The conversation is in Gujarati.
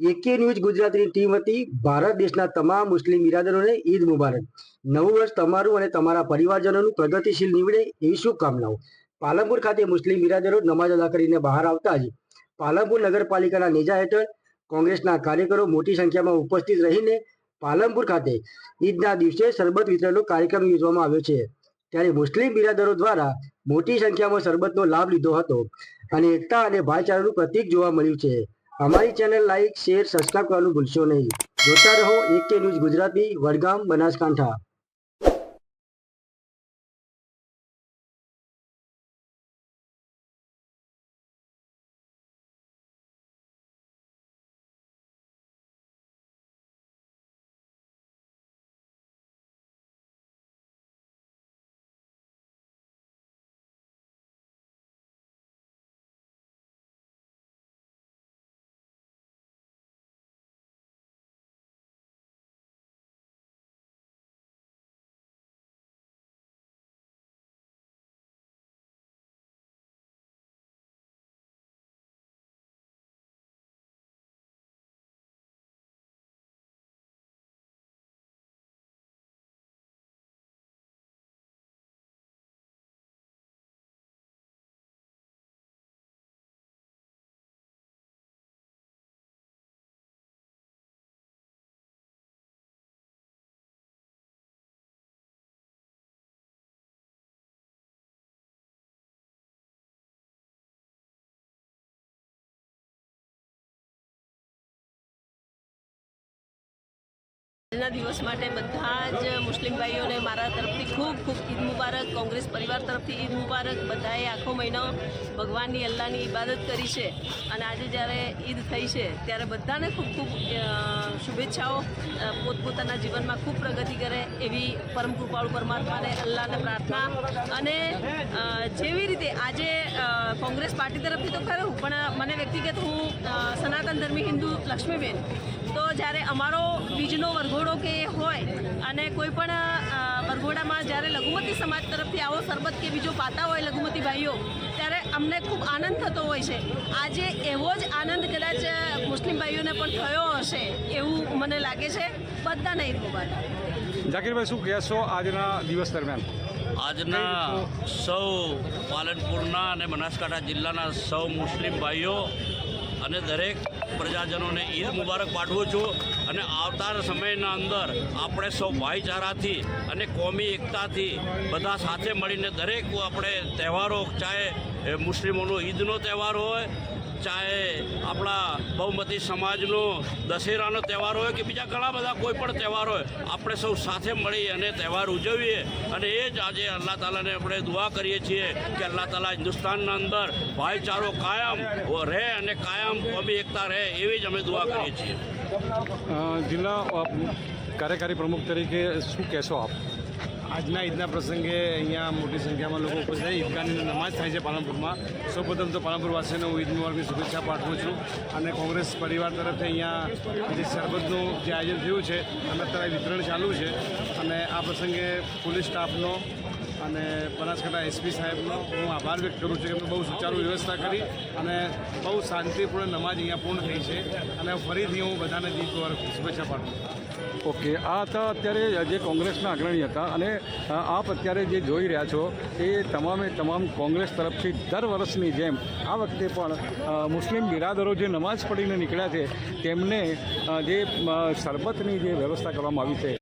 એકે ન્યૂઝ ગુજરાતીની ટીમ હતી. ભારત દેશના તમામ મુસ્લિમ બિરાદરોને ઈદ મુબારક. નવું વર્ષ તમારું અને તમારા પરિવારજનોનું પ્રગતિશીલ નીવડે એવી શુભકામનાઓ. પાલનપુર ખાતે મુસ્લિમ બિરાદરો નમાજ અદા કરીને બહાર આવતા જ પાલનપુર નગરપાલિકાના નેજા હેઠળ કોંગ્રેસના કાર્યકરો મોટી સંખ્યામાં ઉપસ્થિત રહીને પાલનપુર ખાતે ઈદના દિવસે શરબત વિતરણનો કાર્યક્રમ યોજવામાં આવ્યો છે. ત્યારે મુસ્લિમ બિરાદરો દ્વારા મોટી સંખ્યામાં શરબતનો લાભ લીધો હતો અને એકતા અને ભાઈચારાનું પ્રતીક જોવા મળ્યું છે. અમારી ચેનલ લાઈક શેર સબસ્ક્રાઇબ કરવાનું ભૂલશો નહીં. જોતા રહો એક ન્યૂઝ ગુજરાતી વડગામ બનાસકાંઠા. આજના દિવસ માટે બધા જ મુસ્લિમ ભાઈઓને મારા તરફથી ખૂબ ખૂબ ઈદ મુબારક, કોંગ્રેસ પરિવાર તરફથી ઈદ મુબારક. બધાએ આખો મહિનો ભગવાનની, અલ્લાહની ઇબાદત કરી છે અને આજે જ્યારે ઈદ થઈ છે ત્યારે બધાને ખૂબ ખૂબ શુભેચ્છાઓ પોતપોતાના જીવનમાં ખૂબ પ્રગતિ કરે એવી પરમ કૃપાળુ પરમાત્માને અલ્લાહને પ્રાર્થના. અને જેવી રીતે આજે કોંગ્રેસ પાર્ટી તરફથી તો ખરું, પણ મને વ્યક્તિગત હું સનાતન ધર્મી હિન્દુ લક્ષ્મીબેન. તો જ્યારે અમારો બીજનો વરઘોડો કે એ હોય અને કોઈ પણ અ, જ્યારે લઘુમતી સમાજ તરફથી આવો શરબત કે બીજો પાતા હોય લઘુમતી ભાઈઓ ત્યારે અમને ખૂબ આનંદ થતો હોય છે. આજે એવો જ આનંદ કદાચ મુસ્લિમ ભાઈઓને પણ થયો હશે એવું મને લાગે છે. બધાને ઈદ મુબારક. જાકીરભાઈ શું કહેશો આજના દિવસ દરમિયાન? આજના સૌ પાલનપુરના અને બનાસકાંઠા જિલ્લાના સૌ મુસ્લિમ ભાઈઓ અને દરેક પ્રજાજનોને ઈદ મુબારક પાઠવું છું. અને આવતા સમયના અંદર આપણે સૌ ભાઈચારાથી અને કોમી એકતાથી બધા સાથે મળીને દરેક આપણે તહેવારો, ચાહે મુસ્લિમોનો ઈદનો તહેવાર હોય, ચાહે આપણા બહુમતી સમાજનો દશેરાનો તહેવાર હોય કે બીજા ઘણા બધા કોઈ પણ તહેવાર હોય, આપણે સૌ સાથે મળી અને તહેવાર ઉજવીએ. અને એ જ આજે અલ્લાહ તાલાને આપણે દુઆ કરીએ છીએ કે અલ્લાહ તાલા હિન્દુસ્તાનના અંદર ભાઈચારો કાયમ રહે અને કાયમ કોમી એકતા રહે, એવી જ અમે દુઆ કરીએ છીએ. જિલ્લા કાર્યકારી પ્રમુખ તરીકે શું કહેશો આપ? આજના ઈદના પ્રસંગે અહીંયા મોટી સંખ્યામાં લોકો ઉપસ્થિત થઈ નમાજ થાય છે પાલનપુરમાં. સૌપ્રથમ તો પાલનપુરવાસીને હું ઈદ મુબારકની શુભેચ્છા પાઠવું છું અને કોંગ્રેસ પરિવાર તરફથી અહીંયા જે શરબતનું જે આયોજન થયું છે, અને અત્યારે વિતરણ ચાલુ છે. અને આ પ્રસંગે પોલીસ સ્ટાફનો અને બનાસકાંઠા એસપી સાહેબનો હું આભાર વ્યક્ત કરું છું કે એમણે બહુ સુચારુ વ્યવસ્થા કરી અને બહુ શાંતિપૂર્ણ નમાજ અહીંયા પૂર્ણ થઈ છે. અને ફરીથી હું બધાને મુબારક શુભેચ્છા પાઠવું ઓકે, આ હતા અત્યારે જે કોંગ્રેસના અગ્રણી હતા અને આપ અત્યારે જે જોઈ રહ્યા છો એ તમામે તમામ કોંગ્રેસ તરફથી દર વર્ષની જેમ આ વખતે પણ મુસ્લિમ બિરાદરો જે નમાઝ પડીને નીકળ્યા છે, તેમને જે શરબતની જે વ્યવસ્થા કરવામાં આવી છે.